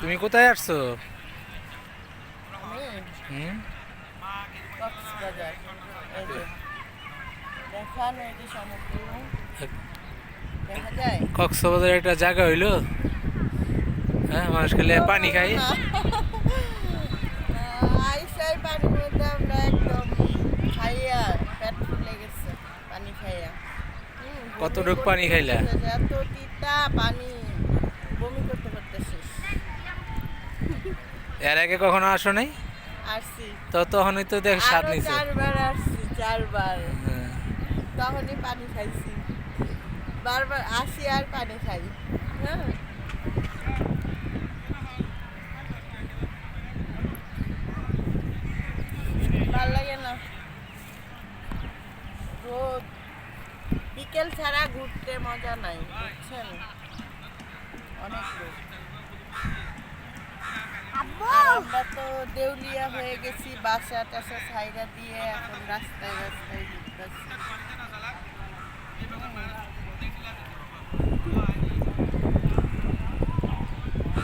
তুমি কোথায় আসছো? কক্সবাজার একটা জায়গা হইল। হ্যাঁ মানুষ খেলে পানি খাই ফুলে গেছে পানি কতটুক খাইলা? এত তিতা পানি এর আগে কখনো আসো নাই? আসছি। তো তখনই তো দেখ স্বাদ নিছে। চারবার আসছি চারবার। হ্যাঁ। তখনই পানি খাইছি। বারবার আসি আর পানি খাই। হ্যাঁ। ভালো লাগে না। রোদ। বিকেল ছাড়া ঘুরতে মজা নাই বুঝছেন? অনেক রোদ আর আমরা তো দেউলিয়া হয়ে গেছি বাসা টাসা ছাইরা দিয়ে এখন রাস্তায় রাস্তায় ঘুরতেছি।